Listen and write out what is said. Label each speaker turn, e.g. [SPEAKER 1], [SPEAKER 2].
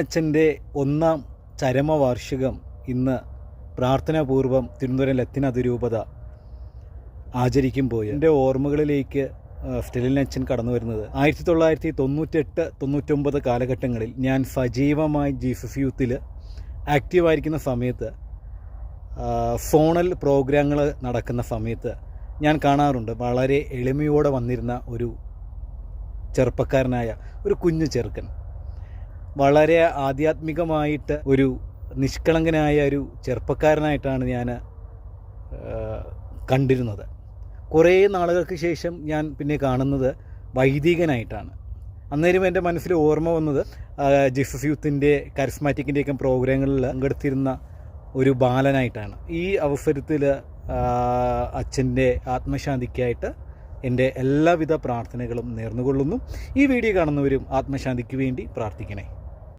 [SPEAKER 1] അച്ഛന്റെ ഒന്നാം ചരമവാർഷികം ഇന്ന് പ്രാർത്ഥനാപൂർവം തിരുവനന്തപുരം ലത്തിൻ അതിരൂപത ആചരിക്കുമ്പോൾ എന്റെ ഓർമ്മകളിലേക്ക് അച്ഛൻ കടന്നു വരുന്നത്. ആയിരത്തി തൊള്ളായിരത്തി തൊണ്ണൂറ്റെട്ട് തൊണ്ണൂറ്റൊമ്പത് കാലഘട്ടങ്ങളിൽ ഞാൻ സജീവമായി ജീസസ് യൂത്തിൽ ആക്റ്റീവായിരിക്കുന്ന സമയത്ത് ഫോണിൽ പ്രോഗ്രാമുകൾ നടക്കുന്ന സമയത്ത് ഞാൻ കാണാറുണ്ട്. വളരെ എളിമയോടെ വന്നിരുന്ന ഒരു ചെറുപ്പക്കാരനായ ഒരു കുഞ്ഞു ചെറുക്കൻ. വളരെ ആധ്യാത്മികമായിട്ട് ഒരു നിഷ്കളങ്കനായ ഒരു ചെറുപ്പക്കാരനായിട്ടാണ് ഞാൻ കണ്ടിരുന്നത്. കുറേ നാളുകൾക്ക് ശേഷം ഞാൻ പിന്നെ കാണുന്നത് വൈദികനായിട്ടാണ്. അന്നേരം എന്റെ മനസ്സിൽ ഓർമ്മ വന്നത് ജിസസ് യൂത്തിന്റെ കരിസ്മാറ്റിക്കിന്റെയൊക്കെ പ്രോഗ്രാമുകളിൽ പങ്കെടുത്തിരുന്ന ഒരു ബാലനായിട്ടാണ്. ഈ അവസരത്തിൽ അച്ഛന്റെ ആത്മശാന്തിക്കായിട്ട് എന്റെ എല്ലാവിധ പ്രാർത്ഥനകളും നേർന്നുകൊള്ളുന്നു. ഈ വീഡിയോ കാണുന്നവരും ആത്മശാന്തിക്ക് വേണ്ടി പ്രാർത്ഥിക്കണേ.